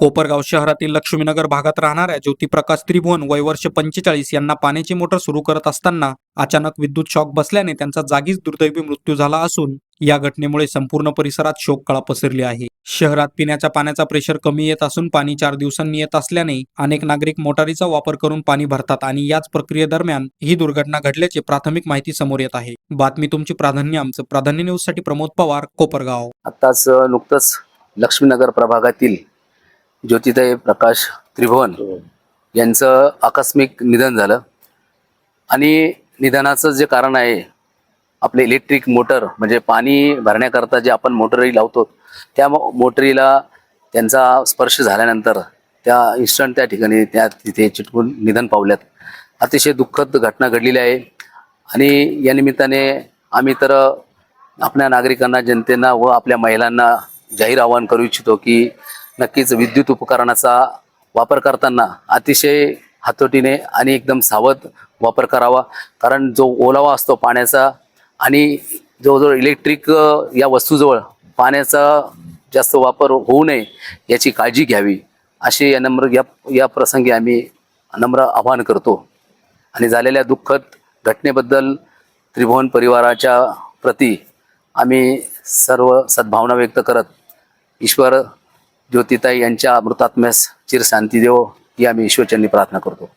कोपरगाव शहरातील लक्ष्मीनगर भागात राहणाऱ्या ज्योतिप्रकाश त्रिभुवन वय वर्ष पंचेचाळीस यांना पाण्याची मोटर सुरू करत असताना अचानक विद्युत शॉक बसल्याने त्यांचा जागीच दुर्दैवी मृत्यू झाला असून या घटनेमुळे संपूर्ण परिसरात शोककळा पसरली आहे. शहरात पिण्याच्या पाण्याचा प्रेशर कमी येत असून पाणी चार दिवसांनी येत असल्याने अनेक नागरिक मोटारीचा वापर करून पाणी भरतात आणि याच प्रक्रियेदरम्यान ही दुर्घटना घडल्याची प्राथमिक माहिती समोर येत आहे. बातमी तुमची प्राधान्य आमचं. प्राधान्य न्यूजसाठी प्रमोद पवार कोपरगाव. आताच नुकतंच लक्ष्मीनगर प्रभागातील ज्योतिताई प्रकाश त्रिभुवन यांचं आकस्मिक निधन झालं. आणि निधनाचं जे कारण आहे आपले इलेक्ट्रिक मोटर म्हणजे पाणी भरण्याकरता जे आपण मोटरही लावतो त्या मो- मोटरीला त्यांचा स्पर्श झाल्यानंतर त्या इन्स्टंट त्या ठिकाणी त्या तिथे चिटकून निधन पावल्यात. अतिशय दुःखद घटना घडलेली आहे. आणि या निमित्ताने आम्ही तर आपल्या नागरिकांना जनतेना व आपल्या महिलांना जाहीर आवाहन करू इच्छितो की नक्कीच विद्युत उपकरणाचा वापर करताना अतिशय हातोटीने आणि एकदम सावध वापर करावा. कारण जो ओलावा असतो पाण्याचा आणि जवळजवळ इलेक्ट्रिक या वस्तूजवळ पाण्याचा जास्त वापर होऊ नये याची काळजी घ्यावी. असे या नम्र या या प्रसंगी आम्ही नम्र आवाहन करतो. आणि झालेल्या दुःखद घटनेबद्दल त्रिभुवन परिवाराच्या प्रती आम्ही सर्व सद्भावना व्यक्त करत ईश्वर ज्योतिताई यांच्या मृतात्म्यास चिरशांती देवो ही आम्ही ईश्वरचरणी प्रार्थना करतो.